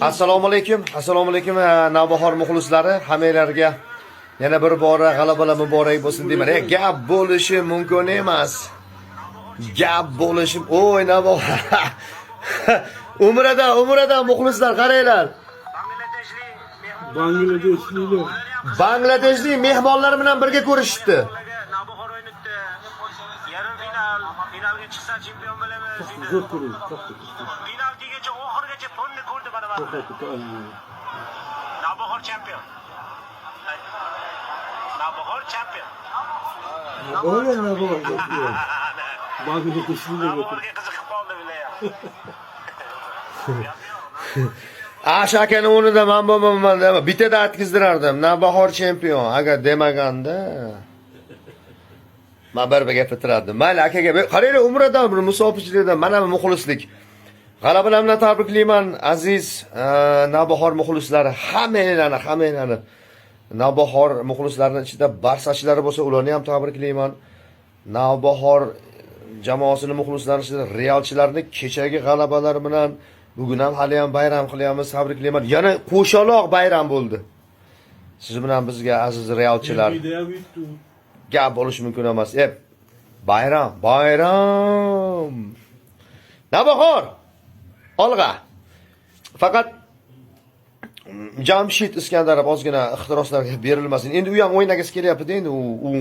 assalomu alaykum. Assalomu alaykum eh, navbahor muxlislari hammanglarga yana bir bora g'alabalar muborak bo'lsin deyman e gap bo'lishi mumkin emas. Gap bo'lishi oy navbahor. Umrada umrada muxlislar qaranglar. Bangladeshlilar. bangladeshlik mehmonlar bilan birga ko'rishibdi. Yarim final, finalga chiqsa chempion bo'lamiz. Çok bu. kötü. Navbahor chempion. Navbahor chempion. Öyle ne bu? Bangladeshlilar. Navbahorga qiziqib qoldi bular ham. asha akani o'rnida man bo'lmaman dema bittada aytkizdirardim navbahor chempion agar demaganda man bir bir gapirtirardim mayli akaga qaranglar umradan musofirchilikdan mana bu muxlislik g'alabalar bilan tabriklayman aziz eh, navbahor muxlislari hammanglarni hammanglarni navbahor muxlislarini ichida barsachilari bo'lsa ularni ham tabriklayman navbahor jamoasini muxlislari ichida realchilarni kechagi g'alabalar bilan bugun ham hali ham bayram qilyapmiz tabriklayman yana qo'shaloq bayram bo'ldi. Siz bilan bizga aziz realchilar. Gap bo'lishi mumkin emas. E bayram bayram. Navbahor olg'a. Faqat jamshid iskandarov ozgina ixtiroslarga berilmasin. Endi u ham o'ynagisi kelyaptida endi u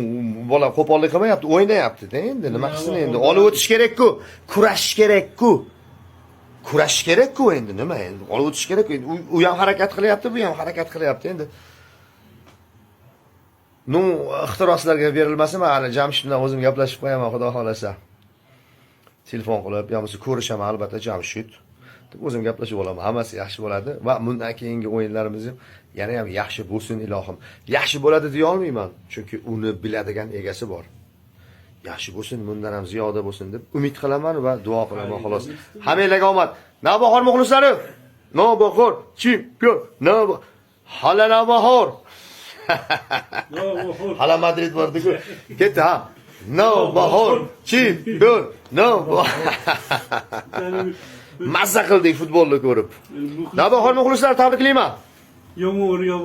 bola qo'pollik qilmayapti o'ynayaptida endi. Nima qilsin endi? Olib o'tish kerakku. Kurashish kerakku. Kurashish kerakku endi. Nima endi? Olib o'tish kerakku endi. U- ham harakat qilyapti bu ham harakat qilyapti endi. Nu ixtiroslarga berilmasin man hali? Jamshid bilan o'zim gaplashib qo'yaman xudo xohlasa. Telefon qilib yo bo'lmasa ko'rishaman albatta jamshid o'zim gaplashib olaman. Hammasi yaxshi bo'ladi va bundan keyingi o'yinlarimiz ham yana ham yaxshi bo'lsin ilohim. Yaxshi bo'ladi deya olmayman chunki uni biladigan egasi bor. Yaxshi bo'lsin bundan ham ziyoda bo'lsin deb umid qilaman va duo qilaman xolos. hammanglarga omad navbahor muxlislari! Navbahor chempion! Navbahor hala navbahor! Hala madrid bordiku ketdi ha navbahor chempion. Navbahor mazza qildik futbolni ko'rib navbahor muxlislari tabriklayman Yomg'ir yomg'ir.